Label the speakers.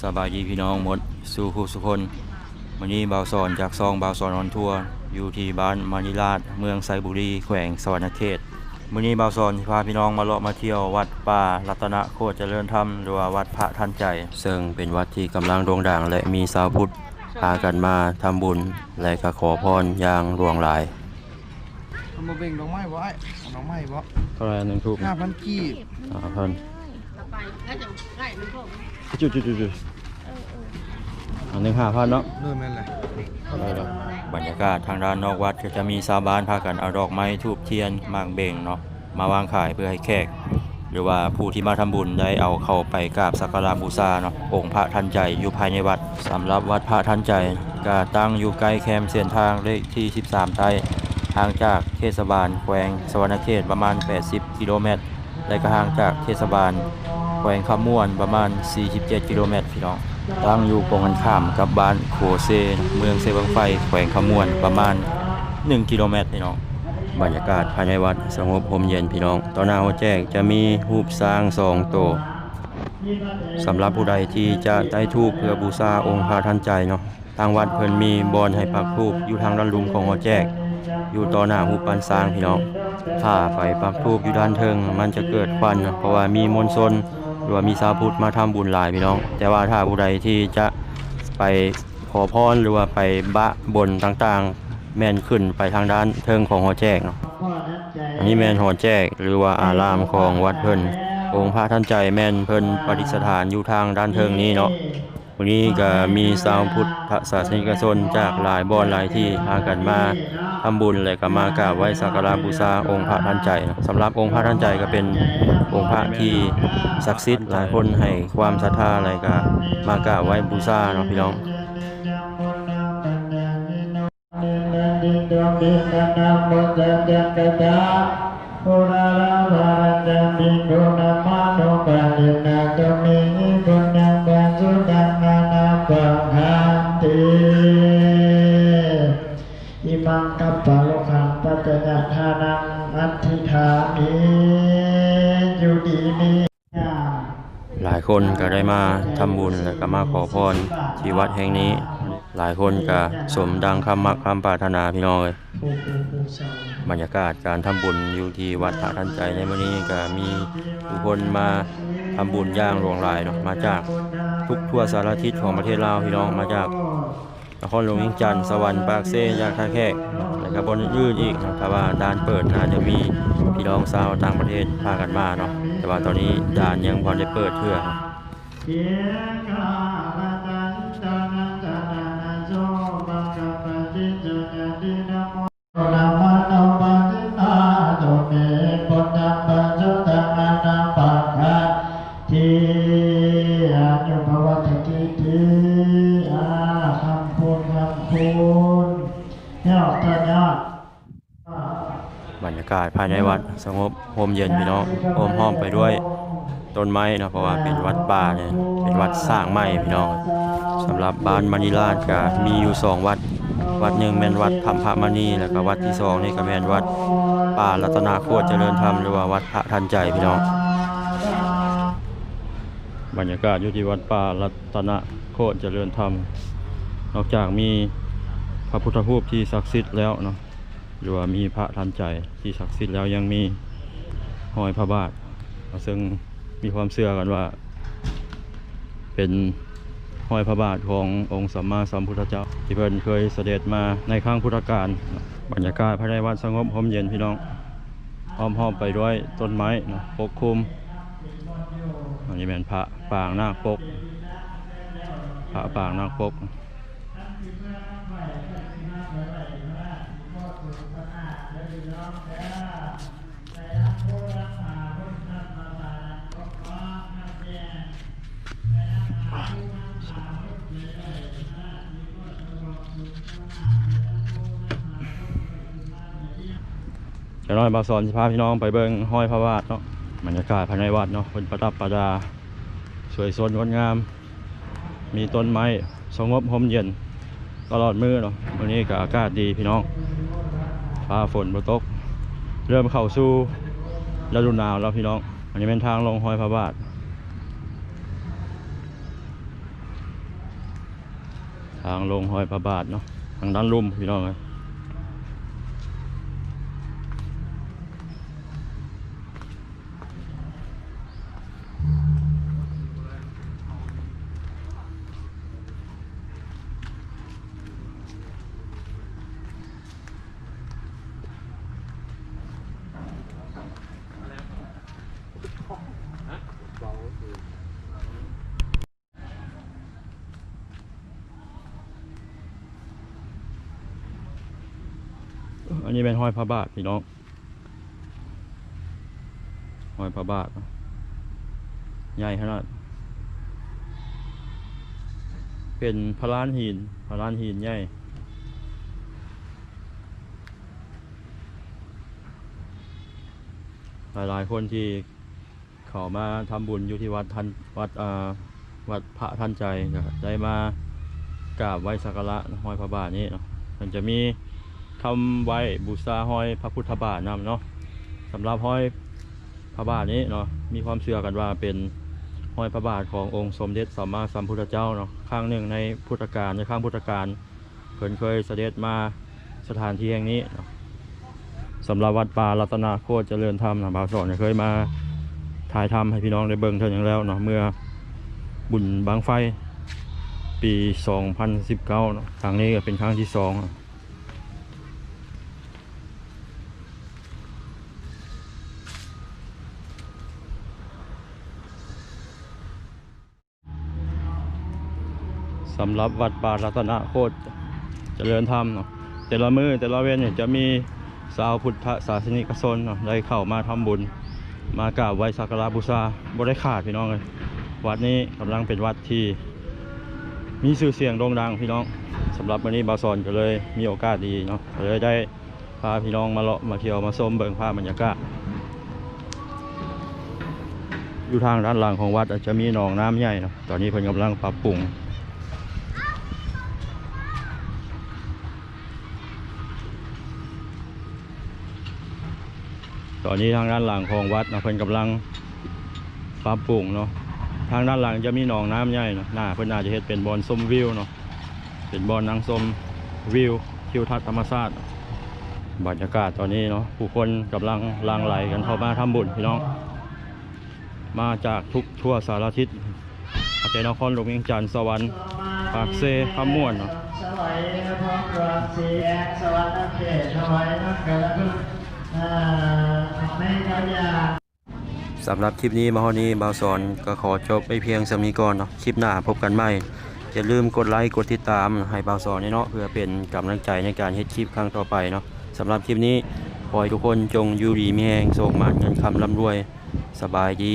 Speaker 1: สบายดีพี่น้องหมดสู่ผู้สุคนวันนี้บ่าวสอนจากซองบ่าวสอนออนทัวร์อยู่ที่บ้านมานิลาดเมืองไซบุรีแขวงสวรรณเขตวันนี้บ่าวสอนสิพาพี่น้องมาเลาะมาเที่ยววัดป่ารัตนโคตรเจริญธรรมหรือว่าวัดพระทันใจ ซึ่งเป็นวัดที่กำลังโด่งดังและมีชาวพุทธพากันมาทำบุญและก็ขอพรอย่างหลวงหลาย
Speaker 2: เอามาเบ่งดอกไม้บ่ไอ้เอาดอกไม้บ่
Speaker 1: เท่าไรหนึ่งทูบ
Speaker 2: ห้าพันกีบ
Speaker 1: อ่าพัน
Speaker 3: ไปแล้ว จะได้มันก็
Speaker 1: จุดจุดจุดจุดอันหนึ่งห้าพันเนาะ
Speaker 2: เริ่มแม่นเลย
Speaker 1: ได้แล้วบรรยากาศทางด้านนอกวัดก็จะมีชาวบ้านพากันเอาดอกไม้ทูบเทียนหมากเบ่งเนาะมาวางขายเพื่อให้แขก หรือว่าผู้ที่มาทำบุญได้เอาเข้าไปกราบสักการะบูชาเนาะองค์พระทันใจอยู่ภายในวัดสำหรับวัดพระทันใจก็ตั้งอยู่ใกล้แคมป์เส้นทางเลขที่ 13 ไทยห่างจากเทศบาลแขวงสวรรณเขตประมาณ 80 กิโลเมตร และก็ห่างจากเทศบาล แขวงคำม่วนประมาณ 47 กิโลเมตรพี่น้องตั้งอยู่ตรงกันข้ามกับบ้านโคเซนเมืองเซบังไฟ แขวงคำม่วนประมาณ 1 กิโลเมตรพี่น้องบรรยากาศภายในวัดสงบพรมเย็นพี่น้องต่อหน้าหัวแจ้งจะมีรูปสร้างสองโตวสำหรับผู้ใดที่จะได้ทูปเพื่อบูชาองค์พระทันใจเนาะทางวัดเพิ่นมีบอนให้ปักทูปอยู่ทางด้านลุมของหัวแจ้งอยู่ต่อหน้ารูปปันสร้างพี่น้องถ้าไปปักทูปอยู่ด้านเทิง มันจะเกิดควันเพราะว่ามีมวลชน หรือว่ามีชาวพุทธมาทำบุญหลายพี่น้อง แต่ว่าถ้าผู้ใดที่จะไปขอพรหรือว่าไปบะบนต่างๆ แม่นขึ้นไปทางด้านเทิงของหอแจกเนาะอันนี้แม่นหอแจกหรือว่าอารามของวัดเพิ่นองค์พระท่านใจแม่นเพิ่นปฏิสถานอยู่ทางด้านเทิงนี้เนาะ วันนี้ก็มีชาวพุทธศาสนิกชนจากหลายบ่อนหลายที่พากันมาทำบุญและก็มากราบไหว้สักการะบูชาองค์พระท่านใจเนาะสำหรับองค์พระท่านใจก็เป็นองค์พระที่ศักดิ์สิทธิ์หลายคนให้ความศรัทธาอะไรก็มากราบไหว้บูชาเนาะพี่น้อง
Speaker 4: อิ จจยทานังอัตถิฐามิอยู่ดีมี
Speaker 1: หลายคนก็ได้มาทำบุญและก็มาขอพรที่วัดแห่งนี้ หลายคนก็สมดังคำมักคำปรารถนาพี่น้องเลยบรรยากาศการทำบุญอยู่ที่วัดพระทันใจในวันนี้ก็มีผู้คนมาทำบุญย่างหลวงหลายเนาะมาจากทุกทั่วสารทิศของประเทศลาวพี่น้องมาจากนครหลวงเวียงจันทร์สวรรค์ปากเซยากท่าแขก ก็บนยื่นอีกนะครับว่าด่านเปิดน่าจะมีพี่น้องชาวต่างประเทศพากันมาเนาะแต่ว่าตอนนี้ด่านยังพอได้เปิดเพื่
Speaker 4: อ
Speaker 1: ครับากาศภายในวัดสงบโฮมเย็นพี่น้องโฮมห้อมไปด้วยต้นไม้นะเพราะว่าเป็นวัดป่าเนี่ยเป็นวัดสร้างไม้พี่น้องสำหรับบ้านมณีราชก็มีอยู่สองวัด วัดหนึ่งแม่นวัดธรรมพระมณีแล้วก็วัดที่สองนี่ก็แม่นวัดป่ารัตนาโคตรเจริญธรรมหรือว่าวัดพระทันใจพี่น้องบรรยากาศอยู่ที่วัดป่ารัตนโคตรเจริญธรรม นอกจากมีพระพุทธรูปที่ศักดิ์สิทธิ์แล้วเนาะ หรือว่ามีพระทันใจที่ศักดิ์สิทธิ์แล้วยังมีห้อยพระบาท ซึ่งมีความเชื่อกันว่า เป็นห้อยพระบาทขององค์สัมมาสัมพุทธเจ้า ที่เพิ่นเคยเสด็จมาในครั้งพุทธกาลบรรยากาศภายในวัดสงบร่มเย็นพี่น้องห้อมๆไปด้วยต้นไม้นะปกคลุมอันนี้เป็นพระปางนาคปก พระปางนาคปก จะน้อยบาสอนสิพาพี่น้องไปเบิ่งห้อยพระบาทเนาะบรรยากาศภายในวัดเนาะเป็นประดับประดา สวยสดงดงาม มีต้นไม้สงบหมเย็นตลอดมือเนาะวันนี้ก็อากาศดีพี่น้อง ฟ้าฝนประตก เริ่มเข้าสู่ฤดูหนาวแล้วพี่น้อง อันนี้เป็นทางลงห้อยพระบาท ทางลงห้อยพระบาทเนาะทางด้านลุ่มพี่น้องนะ นี้เป็นห้อยพระบาทพี่น้องห้อยพระบาท ใหญ่ขนาด เป็นพระลานหินพระลานหินใหญ่หลายๆคนที่เขามาทำบุญอยู่ที่วัดทันวัดอาวัดพระท่านใจนะครับได้มากราบไหว้สักการะห้อยพระบาทนี้เนาะมันจะมี คำไว้บูชาห้อยพระพุทธบาทนำเนาะสำหรับห้อยพระบาทนี้เนาะมีความเชื่อกันว่าเป็นห้อยพระบาทขององค์สมเด็จสัมมาสัมพุทธเจ้าเนาะครั้งหนึ่งในพุทธกาลในครั้งพุทธกาลเพิ่นเคยเสด็จมาสถานที่แห่งนี้เนาะสำหรับวัดป่ารัตนาโคตรเจริญธรรมนะบาวสอนเนี่ยเคยมาถ่ายทำให้พี่น้องได้เบิ่งเท่าอย่างแล้วเนาะเมื่อบุญบางไฟปี 2019เนาะครั้งนี้ก็เป็นครั้งที่สอง สำหรับวัดป่ารัตนโคตรเจริญธรรมเนาะแต่ละมือแต่ละเว้นเนี่ยจะมีสาวพุทธศาสนิกชนเนาะได้เข้ามาทำบุญ มากราบไหว้สักการะบูชาบ่ได้ขาดพี่น้องเลยวัดนี้กำลังเป็นวัดที่ มีชื่อเสียงโด่งดังพี่น้องสำหรับวันนี้บาซอนก็เลยมีโอกาสดีเนาะเลยได้พาพี่น้องมาเลาะมาเที่ยวมาชมเบิ่งภาพบรรยากาศอยู่ทางด้านหลังของวัดอาจจะมีหนองน้ำใหญ่เนาะตอนนี้เพิ่นกำลังปรับปรุง ตอนนี้ทางด้านหลังของวัดนะเพิ่นกำลังปรับปรุงเนาะทางด้านหลังจะมีหนองน้ำใหญ่เนาะหน้าเพิ่นน่าจะเฮ็ดเป็นบอนส้มวิวเนาะเป็นบอนนางส้มวิวทิวทัศน์ธรรมชาติบรรยากาศตอนนี้เนาะผู้คนกำลังลังไหลกันเข้ามาทำบุญพี่น้อง มาจากทุกทั่วสารทิศอาจจะนครหลวงเวียงจันทร์สวรรค์ปากเซคำม่วนเนาะ
Speaker 4: สวัยพร้อมรวมสีแอกสวรรค์เขตถวายนักการพึ่ง
Speaker 1: สำหรับคลิปนี้มาฮอนี้บาวสอนก็ขอจบไปเพียงสำนีก่อนเนาะคลิปหน้าพบกันใหม่อย่าลืมกดไลค์กดติดตามให้บาวสอนเนาะเพื่อเป็นกำลังใจในการเฮ็ดคลิปครั้งต่อไปเนาะสำหรับคลิปนี้ขอให้ทุกคนจงอยู่ดีมีแรงโชคมานเงินคำร่ำรวย สบายดี